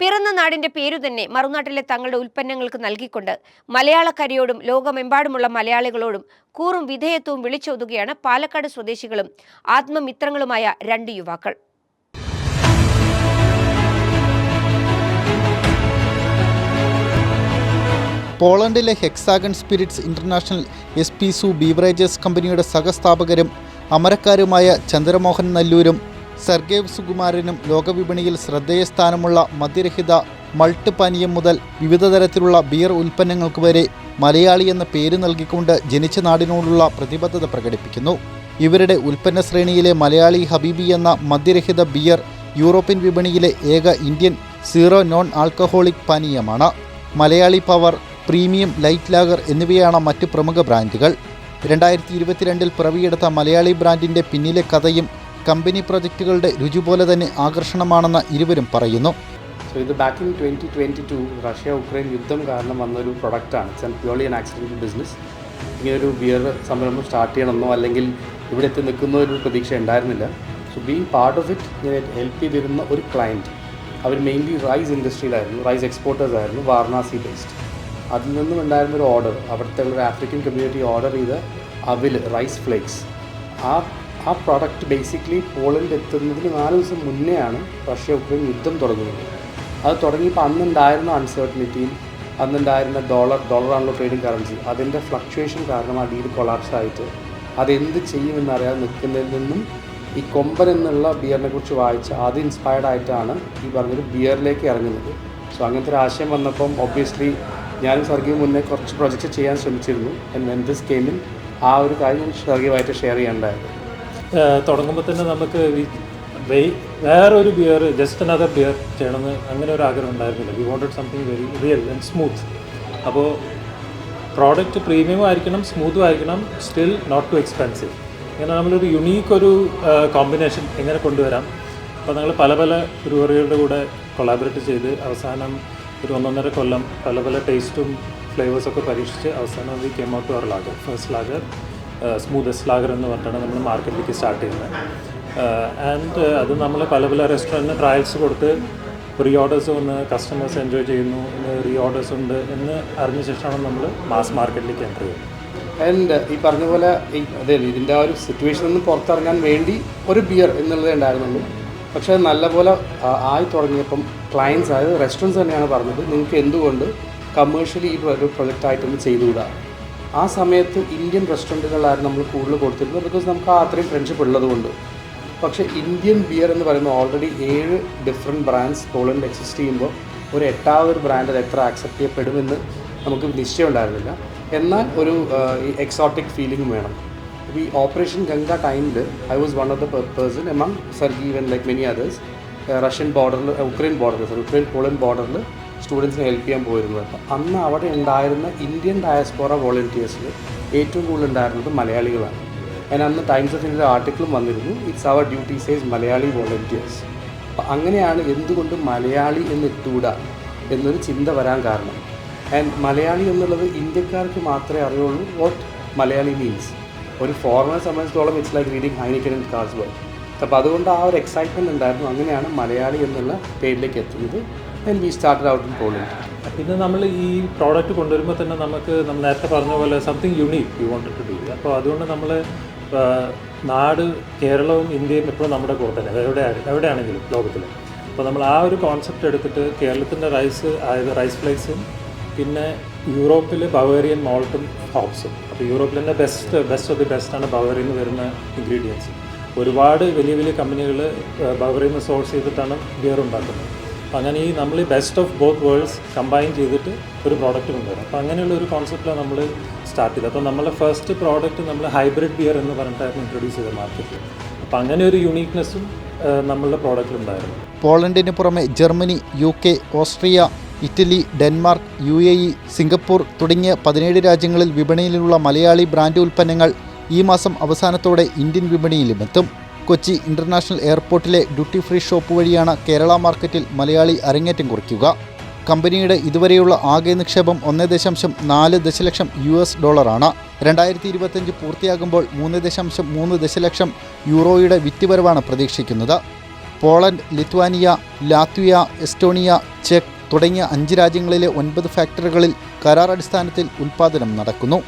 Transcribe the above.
പിറന്ന നാടിന്റെ പേരു തന്നെ മറുനാട്ടിലെ തങ്ങളുടെ ഉൽപ്പന്നങ്ങൾക്ക് നൽകിക്കൊണ്ട് മലയാളക്കരയോടും ലോകമെമ്പാടുമുള്ള മലയാളികളോടും കൂറും വിധേയത്വവും വിളിച്ചോതുകയാണ് പാലക്കാട് സ്വദേശികളും ആത്മമിത്രങ്ങളുമായ രണ്ട് യുവാക്കൾ. പോളണ്ടിലെ hexagon spirits international S P സു ബീവറേജസ് കമ്പനിയുടെ സഹസ്ഥാപകരും അമരക്കാരുമായ ചന്ദ്രമോഹൻ നല്ലൂരും സെർഗേവ് സുകുമാരനും ലോകവിപണിയിൽ ശ്രദ്ധേയ സ്ഥാനമുള്ള മദ്യരഹിത മൾട്ട് പാനീയം മുതൽ വിവിധ തരത്തിലുള്ള ബിയർ ഉൽപ്പന്നങ്ങൾക്ക് വരെ മലയാളി എന്ന പേര് നൽകിക്കൊണ്ട് ജനിച്ച നാടിനോടുള്ള പ്രതിബദ്ധത പ്രകടിപ്പിക്കുന്നു. ഇവരുടെ ഉൽപ്പന്ന ശ്രേണിയിലെ മലയാളി ഹബീബി എന്ന മദ്യരഹിത ബിയർ യൂറോപ്യൻ വിപണിയിലെ ഏക Indian zero non alcoholic പാനീയമാണ്. Malayali power premium light lager എന്നിവയാണ് മറ്റ് പ്രമുഖ ബ്രാൻഡുകൾ. രണ്ടായിരത്തി ഇരുപത്തിരണ്ടിൽ പിറവിയെടുത്ത മലയാളി ബ്രാൻഡിന്റെ പിന്നിലെ കഥയും കമ്പനി പ്രൊജക്റ്റുകളുടെ രുചി പോലെ തന്നെ ആകർഷണമാണെന്ന് ഇരുവരും പറയുന്നു. സോ ഇത് back in twenty twenty two Russia Ukraine യുദ്ധം കാരണം വന്നൊരു പ്രൊഡക്റ്റാണ് it's and purely an accident business ഇങ്ങനൊരു ബിയർ സംരംഭം സ്റ്റാർട്ട് ചെയ്യണമെന്നോ അല്ലെങ്കിൽ ഇവിടെ എത്തി നിൽക്കുന്ന ഒരു പ്രതീക്ഷ ഉണ്ടായിരുന്നില്ല. So being part of it ഇങ്ങനെ ഹെൽപ്പ് ചെയ്തിരുന്ന ഒരു ക്ലയന്റ് അവർ മെയിൻലി റൈസ് ഇൻഡസ്ട്രിയിലായിരുന്നു റൈസ് എക്സ്പോർട്ടേഴ്സ് ആയിരുന്നു വാരണാസി ബേസ്ഡ് അതിൽ നിന്നും ഉണ്ടായിരുന്ന ഒരു ഓർഡർ അവിടുത്തെ ഒരു ആഫ്രിക്കൻ കമ്മ്യൂണിറ്റി ഓർഡർ ചെയ്ത അവിൽ റൈസ് ഫ്ലേക്സ് ആ ആ പ്രോഡക്റ്റ് ബേസിക്കലി പോളണ്ട് എത്തുന്നതിന് നാല് ദിവസം മുന്നെയാണ് റഷ്യ ഉക്രൈൻ യുദ്ധം തുടങ്ങുന്നത്. അത് തുടങ്ങിയപ്പോൾ അന്നുണ്ടായിരുന്ന അൺസർട്ടനിറ്റിയും അന്നുണ്ടായിരുന്ന ഡോളർ ഡോളറാണല്ലോ ട്രേഡിംഗ് കറൻസി അതിന്റെ ഫ്ലക്ച്വേഷൻ കാരണം ആ ഡീൽ കൊളാപ്സ് ആയിട്ട് അതെന്ത് ചെയ്യുമെന്നറിയാതെ നിൽക്കുന്നതിൽ നിന്നും ഈ കൊമ്പൻ എന്നുള്ള ബിയറിനെ കുറിച്ച് വായിച്ച് അത് ഇൻസ്പയർഡ് ആയിട്ടാണ് ഈ പറഞ്ഞൊരു ബിയറിലേക്ക് ഇറങ്ങുന്നത്. സോ അങ്ങനത്തെ ഒരു ആശയം വന്നപ്പം ഒബ്വിയസ്ലി ഞാനും സർഗീവ് മുന്നേ കുറച്ച് പ്രൊജക്റ്റ് ചെയ്യാൻ ശ്രമിച്ചിരുന്നു. ആൻഡ് വെൻ ദിസ് ഗെയിമിൽ ആ ഒരു കാര്യം സർഗീവായിട്ട് ഷെയർ ചെയ്യേണ്ടായിരുന്നു തുടങ്ങുമ്പോൾ തന്നെ നമുക്ക് വേറൊരു ബിയർ ജസ്റ്റ് അനദർ ബിയർ ചെയ്യണമെന്ന് അങ്ങനെ ഒരു ആഗ്രഹം ഉണ്ടായിരുന്നില്ല. We wanted something very real and smooth അപ്പോൾ പ്രോഡക്റ്റ് പ്രീമിയം ആയിരിക്കണം സ്മൂത്തും ആയിരിക്കണം സ്റ്റിൽ നോട്ട് ടു എക്സ്പെൻസീവ് ഇങ്ങനെ നമ്മളൊരു യുണീക്ക് ഒരു കോമ്പിനേഷൻ എങ്ങനെ കൊണ്ടുവരാം. അപ്പോൾ ഞങ്ങൾ പല പല ബ്രൂവറികളുടെ കൂടെ കൊളാബറേറ്റ് ചെയ്ത് അവസാനം ഒരു ഒന്നൊന്നര കൊല്ലം പല പല ടേസ്റ്റും ഫ്ലേവേഴ്സൊക്കെ പരീക്ഷിച്ച് അവസാനം we came out our lager first lager smoothest സ്ലാഗർ എന്ന് പറഞ്ഞിട്ടാണ് നമ്മൾ മാർക്കറ്റിലേക്ക് സ്റ്റാർട്ട് ചെയ്യുന്നത്. ആൻഡ് അത് നമ്മൾ പല പല റെസ്റ്റോറന്റിന് ട്രയൽസ് കൊടുത്ത് പ്രീ ഓർഡേഴ്സ് വന്ന് കസ്റ്റമേഴ്സ് എൻജോയ് ചെയ്യുന്നു റീ ഓർഡേഴ്സ് ഉണ്ട് എന്ന് അറിഞ്ഞ ശേഷമാണ് നമ്മൾ മാസ് മാർക്കറ്റിലേക്ക് എന്റർ ചെയ്യുന്നത്. ആൻഡ് ഈ പറഞ്ഞ പോലെ അതെ ഇതിന്റെ ആ ഒരു സിറ്റുവേഷൻ നിന്ന് പുറത്തിറങ്ങാൻ വേണ്ടി ഒരു ബിയർ എന്നുള്ളതേ ഉണ്ടായിരുന്നുള്ളൂ. പക്ഷേ നല്ലപോലെ ആയി തുടങ്ങിയപ്പം ക്ലയൻസ് അതായത് റെസ്റ്റോറന്റ്സ് തന്നെയാണ് പറഞ്ഞത് നിങ്ങൾക്ക് എന്തുകൊണ്ട് കമേഴ്ഷ്യലി ഈ ഒരു പ്രൊജക്റ്റായിട്ടൊന്ന് ചെയ്തുകൂടാ? ആ സമയത്ത് ഇന്ത്യൻ റെസ്റ്റോറന്റുകളിലായിരുന്നു നമ്മൾ കൂടുതൽ കൊടുത്തിരുന്നത് ബിക്കോസ് നമുക്ക് ആ അത്രയും ഫ്രണ്ട്ഷിപ്പ് ഉള്ളതുകൊണ്ട് പക്ഷേ ഇന്ത്യൻ ബിയർ എന്ന് പറയുന്നത് ഓൾറെഡി ഏഴ് ഡിഫറെന്റ് ബ്രാൻഡ്സ് പോളണ്ട് എക്സിസ്റ്റ് ചെയ്യുമ്പോൾ ഒരു എട്ടാമതൊരു ബ്രാൻഡ് അത് എത്ര ആക്സെപ്റ്റ് ചെയ്യപ്പെടുമെന്ന് നമുക്ക് നിശ്ചയം ഉണ്ടായിരുന്നില്ല. എന്നാൽ ഒരു എക്സോട്ടിക് ഫീലിംഗ് വേണം. അപ്പോൾ ഈ ഓപ്പറേഷൻ ഗംഗ ടൈമിൽ I was one of the person among Sergeev and like many others Russian ബോർഡറിൽ ഉക്രൈൻ ബോർഡറിൽ സോറി ഉക്രൈൻ പോളണ്ട് ബോർഡറിൽ സ്റ്റുഡൻസിനെ ഹെൽപ്പ് ചെയ്യാൻ പോയിരുന്നത് അപ്പോൾ അന്ന് അവിടെ ഉണ്ടായിരുന്ന ഇന്ത്യൻ ഡയസ്പോറ വോളണ്ടിയേഴ്സിൽ ഏറ്റവും കൂടുതൽ ഉണ്ടായിരുന്നത് മലയാളികളാണ്. ഞാൻ അന്ന് ടൈംസ് ഓഫ് ഇന്ത്യയുടെ ആർട്ടിക്കിളും വന്നിരുന്നു it's our duty says Malayali volunteers അപ്പം അങ്ങനെയാണ് എന്തുകൊണ്ട് മലയാളി എന്ന് ഇട്ടുകൂടാ എന്നൊരു ചിന്ത വരാൻ കാരണം. ആൻഡ് മലയാളി എന്നുള്ളത് ഇന്ത്യക്കാർക്ക് മാത്രമേ അറിയുള്ളൂ വാട്ട് മലയാളി മീൻസ് ഒരു ഫോറിനെ സംബന്ധിച്ചിടത്തോളം it's like reading Heineken and Carlsberg അപ്പോൾ അതുകൊണ്ട് ആ ഒരു എക്സൈറ്റ്മെന്റ് ഉണ്ടായിരുന്നു അങ്ങനെയാണ് മലയാളി എന്നുള്ള പേരിലേക്ക് എത്തുന്നത്. And we started out in Poland പിന്നെ നമ്മൾ ഈ പ്രോഡക്റ്റ് കൊണ്ടുവരുമ്പോൾ തന്നെ നമുക്ക് നമ്മൾ നേരത്തെ പറഞ്ഞ പോലെ something unique you want to do അപ്പോൾ അതുകൊണ്ട് നമ്മൾ നാട് കേരളവും ഇന്ത്യയും എപ്പോഴും നമ്മുടെ കൂടെ തന്നെ. എവിടെ എവിടെയാണെങ്കിലും ലോകത്തിൽ അപ്പോൾ നമ്മൾ ആ ഒരു കോൺസെപ്റ്റ് എടുത്തിട്ട് കേരളത്തിന്റെ റൈസ് അതായത് റൈസ് ഫ്ലേക്സും പിന്നെ യൂറോപ്പിൽ ബവേറിയൻ മോൾട്ടും ഹോപ്സും അപ്പോൾ യൂറോപ്പിൽ തന്നെ ബെസ്റ്റ് ബെസ്റ്റ് ഓഫ് ദി ബെസ്റ്റാണ് ബവേറിയിൽ നിന്ന് വരുന്ന ഇൻഗ്രീഡിയൻസ് ഒരുപാട് വലിയ വലിയ കമ്പനികൾ ബവേറിയിൽ നിന്ന് സോഴ്സ് ചെയ്തിട്ടാണ് ബിയർ ഉണ്ടാക്കുന്നത്. അങ്ങനെ ഈ നമ്മൾ ഈ best of both worlds combine ചെയ്തിട്ട് ഒരു പ്രോഡക്റ്റ് കൊണ്ടുവരും. അപ്പോൾ അങ്ങനെയുള്ള ഒരു കോൺസെപ്റ്റാണ് നമ്മൾ സ്റ്റാർട്ട് ചെയ്തത്. അപ്പോൾ നമ്മളെ ഫസ്റ്റ് പ്രോഡക്റ്റ് നമ്മൾ ഹൈബ്രിഡ് ബിയർ എന്ന് പറഞ്ഞിട്ടായിരുന്നു ഇൻട്രൊഡ്യൂസ് ചെയ്തത് മാർക്കറ്റിൽ അപ്പോൾ അങ്ങനെ ഒരു യുണീക്നെസ്സും നമ്മളുടെ പ്രോഡക്റ്റിലുണ്ടായിരുന്നു പോളണ്ടിന് പുറമെ Germany U K Austria Italy Denmark U A E Singapore തുടങ്ങിയ പതിനേഴ് രാജ്യങ്ങളിൽ വിപണിയിലുള്ള മലയാളി ബ്രാൻഡ് ഉൽപ്പന്നങ്ങൾ ഈ മാസം അവസാനത്തോടെ ഇന്ത്യൻ വിപണിയിലുമെത്തും കൊച്ചി ഇന്റർനാഷണൽ എയർപോർട്ടിലെ ഡ്യൂട്ടി ഫ്രീ ഷോപ്പ് വഴിയാണ് കേരള മാർക്കറ്റിൽ മലയാളി അരങ്ങേറ്റം കുറിക്കുക. കമ്പനിയുടെ ഇതുവരെയുള്ള ആകെ നിക്ഷേപം ഒന്ന് ദശാംശം നാല് ദശലക്ഷം യു എസ് ഡോളറാണ്. രണ്ടായിരത്തി ഇരുപത്തഞ്ച് പൂർത്തിയാകുമ്പോൾ മൂന്ന് ദശാംശം മൂന്ന് ദശലക്ഷം യൂറോയുടെ വിറ്റുവരവാണ് പ്രതീക്ഷിക്കുന്നത്. പോളണ്ട് ലിത്വാനിയ ലാത്വിയ എസ്റ്റോണിയ ചെക്ക് തുടങ്ങിയ അഞ്ച് രാജ്യങ്ങളിലെ ഒൻപത് ഫാക്ടറികളിൽ കരാർ അടിസ്ഥാനത്തിൽ ഉൽപ്പാദനം നടക്കുന്നു.